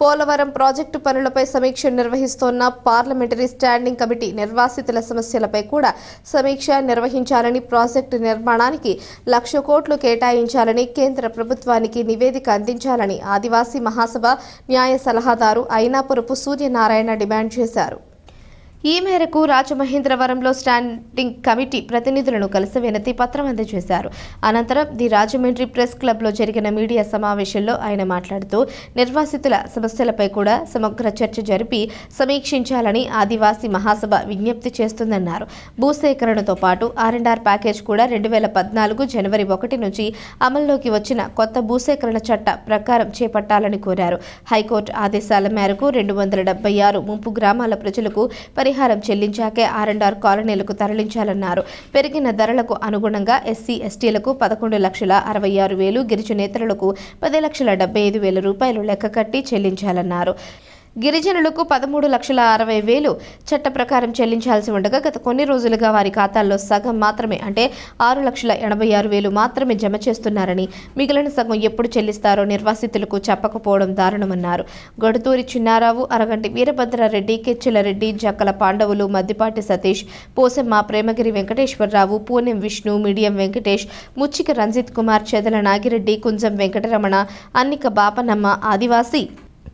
Polavaram project పనులపై సమీక్ష నిర్వహిస్తోన్న parliamentary standing committee నిర్వాసితుల సమస్యలపై కూడా సమీక్ష నిర్వహించాలని ప్రాజెక్టు నిర్మాణానికి లక్ష కోట్లు కేటాయించాలని కేంద్ర ప్రభుత్వానికి నివేదిక అందించాలని ఆదివాసీ మహాసభ న్యాయ సలహాదారు అయినాపురపు సూర్యనారాయణ డిమాండ్ చేశారు. ఈ మేరకు రాజమహేంద్రవరంలో స్టాండింగ్ కమిటీ ప్రతినిధులను కలిసి వినతి పత్రం అందజేశారు. అనంతరం ది రాజమండ్రి ప్రెస్ క్లబ్లో జరిగిన మీడియా సమావేశంలో ఆయన మాట్లాడుతూ నిర్వాసితుల సమస్యలపై కూడా సమగ్ర చర్చ జరిపి సమీక్షించాలని ఆదివాసీ మహాసభ విజ్ఞప్తి చేస్తుందన్నారు. భూసేకరణతో పాటు ఆర్ఎండ్ఆర్ ప్యాకేజ్ కూడా రెండు వేల పద్నాలుగు జనవరి ఒకటి నుంచి అమల్లోకి వచ్చిన కొత్త భూసేకరణ చట్ట ప్రకారం చేపట్టాలని కోరారు. హైకోర్టు ఆదేశాల మేరకు రెండు వందల డెబ్బై ఆరు ముంపు గ్రామాల ప్రజలకు పరిహారం చెల్లించాకే ఆర్ అండ్ ఆర్ కాలనీలకు తరలించాలన్నారు. పెరిగిన ధరలకు అనుగుణంగా ఎస్సీ ఎస్టీలకు పదకొండు లక్షల అరవై ఆరు వేలు గిరిజనేతరులకు పది లక్షల డెబ్బై ఐదు వేల రూపాయలు లెక్క కట్టి చెల్లించాలన్నారు. గిరిజనులకు పదమూడు లక్షల అరవై వేలు చట్ట ప్రకారం చెల్లించాల్సి ఉండగా గత కొన్ని రోజులుగా వారి ఖాతాల్లో సగం మాత్రమే అంటే ఆరు లక్షల ఎనభై ఆరు వేలు మాత్రమే జమ చేస్తున్నారని మిగిలిన సగం ఎప్పుడు చెల్లిస్తారో నిర్వాసితులకు చెప్పకపోవడం దారుణమన్నారు. గొడతూరి చిన్నారావు అరగంటి వీరభద్రారెడ్డి కెచ్చెలరెడ్డి జక్కల పాండవులు మద్దిపాటి సతీష్ పోసమ్మ ప్రేమగిరి వెంకటేశ్వరరావు పూనెం విష్ణు మీడియం వెంకటేష్ ముచ్చిక రంజిత్ కుమార్ చెదల నాగిరెడ్డి కుంజం వెంకటరమణ అన్నిక బాపనమ్మ ఆదివాసి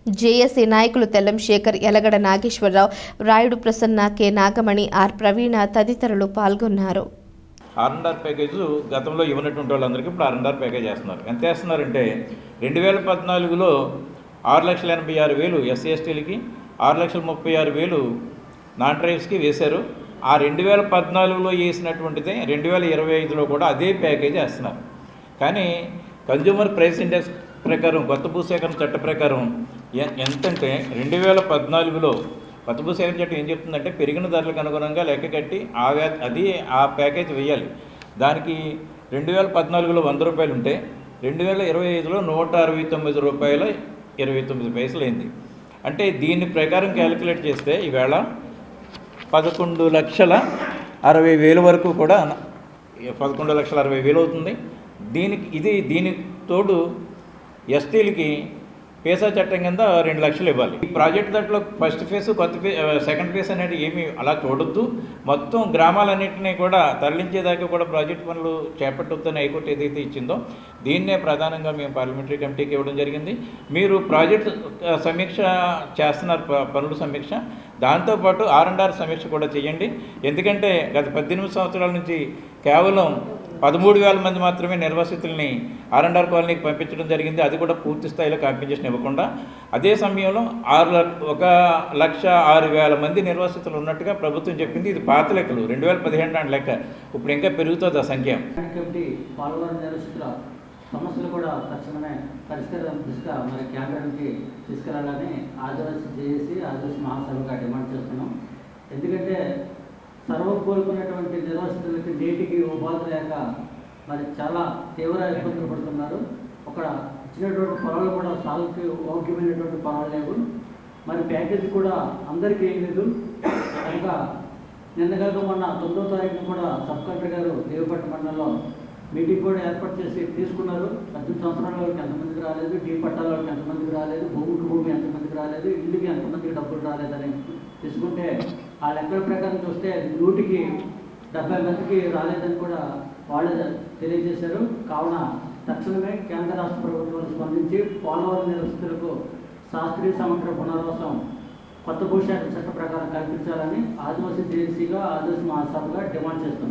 జేఏసీ నాయకులు తెల్లం శేఖర్ ఎలగడ నాగేశ్వరరావు రాయుడు ప్రసన్న కె నాగమణి ఆర్ ప్రవీణ తదితరులు పాల్గొన్నారు. ఆర్ఎన్ఆర్ ప్యాకేజ్ గతంలో ఇవ్వనటువంటి వాళ్ళందరికీ ఇప్పుడు ఆర్ఎన్ఆర్ ప్యాకేజ్ వేస్తున్నారు ఎంత వేస్తున్నారంటే రెండు వేల పద్నాలుగులో ఆరు లక్షల ఎనభై ఆరు వేలు ఎస్సీ ఎస్టీలకి ఆరు లక్షల ముప్పై ఆరు వేలు నాన్ ట్రైబ్స్కి వేశారు. ఆ రెండు వేల పద్నాలుగులో వేసినటువంటిదే రెండు వేల ఇరవై ఐదులో కూడా అదే ప్యాకేజ్ వేస్తున్నారు కానీ కన్జ్యూమర్ ప్రైస్ ఇండెక్స్ ప్రకారం కొత్త భూసేకరణ చట్ట ప్రకారం ఎంతంటే రెండు వేల పద్నాలుగులో కొత్త భూసేకరణ చట్టం ఏం చెప్తుందంటే పెరిగిన ధరలకు అనుగుణంగా లెక్క కట్టి ఆ వ్యా- అది ఆ ప్యాకేజ్ వేయాలి దానికి రెండు వేల పద్నాలుగులో వంద రూపాయలు ఉంటే రెండు వేల ఇరవై ఐదులో నూట అరవై తొమ్మిది రూపాయల ఇరవై తొమ్మిది పైసలు అయింది అంటే దీని ప్రకారం క్యాలిక్యులేట్ చేస్తే ఈవేళ పదకొండు లక్షల అరవై వేల వరకు కూడా పదకొండు లక్షల అరవై వేలు అవుతుంది. దీనికి ఇది దీనికి తోడు ఎస్టీలకి పేసా చట్టం కింద రెండు లక్షలు ఇవ్వాలి. ఈ ప్రాజెక్ట్ దాంట్లో ఫస్ట్ ఫేజ్ కొత్త ఫే సెకండ్ ఫేజ్ అనేది ఏమి అలా చూడొద్దు. మొత్తం గ్రామాలన్నింటినీ కూడా తరలించేదాకా కూడా ప్రాజెక్ట్ పనులు చేపట్టొద్దని హైకోర్టు ఏదైతే ఇచ్చిందో దీన్నే ప్రధానంగా మేము పార్లమెంటరీ కమిటీకి ఇవ్వడం జరిగింది. మీరు ప్రాజెక్ట్ సమీక్ష చేస్తున్నారు ప- పనుల సమీక్ష. దాంతోపాటు ఆర్ అండ్ ఆర్ సమీక్ష కూడా చేయండి. ఎందుకంటే గత పద్దెనిమిది సంవత్సరాల నుంచి కేవలం పదమూడు వేల మంది మాత్రమే నిర్వాసితుల్ని ఆర్ఎండ్ఆర్ కాలనీకి పంపించడం జరిగింది. అది కూడా పూర్తి స్థాయిలో కాంపెన్సేషన్ ఇవ్వకుండా. అదే సమయంలో ఆరు లక్ష ఒక లక్ష ఆరు వేల మంది నిర్వాసితులు ఉన్నట్టుగా ప్రభుత్వం చెప్పింది. ఇది పాత లెక్కలు. రెండు వేల పదిహేను నాటి లెక్క. ఇప్పుడు ఇంకా పెరుగుతుంది ఆ సంఖ్య. సమస్యలు కూడా తక్షణమే పరిష్కారం దిశగా మరి కేంద్రానికి తీసుకెళ్ళాలని ఆదివాసీ జేఏసీ ఆదివాసీ మహాసభగా డిమాండ్ చేస్తున్నాం. ఎందుకంటే సర్వం కోలుకున్నటువంటి నిర్వాసితులకి నేటికి ఉపాధి లేక మరి చాలా తీవ్ర ఇబ్బందులు పడుతున్నారు. అక్కడ ఇచ్చినటువంటి పొలాలు కూడా సాగుకి యోగ్యమైనటువంటి పొలాలు లేవు. మరి ప్యాకేజీ కూడా అందరికీ ఏం లేదు. కనుక నిన్న కాక మొన్న తొమ్మిదో తారీఖున కూడా సబ్ కలెక్టర్ గారు దేవపట్ట మండలంలో మీటింగ్ కూడా ఏర్పాటు చేసి తీసుకున్నారు. పద్దెనిమిది సంవత్సరాల వాళ్ళకి ఎంతమందికి రాలేదు డీ పట్టాల వాళ్ళకి ఎంతమందికి రాలేదు భూమికి భూమి ఎంతమందికి రాలేదు ఇల్లుకి ఎంతమందికి డబ్బులు రాలేదని తీసుకుంటే ఆ లెక్కల ప్రకారం చూస్తే నూటికి డెబ్బై మందికి రాలేదని కూడా వాళ్ళు తెలియజేశారు. కావున తక్షణమే కేంద్ర రాష్ట్ర ప్రభుత్వాలు స్పందించి పోలవరం నిరస్తులకు శాస్త్రీయ సమగ్ర పునర్వాసం కొత్త భూషణ చట్ట ప్రకారం కల్పించాలని ఆదివాసీ జేఏసీగా ఆదివాసీ మహాసభగా డిమాండ్ చేస్తున్నాం.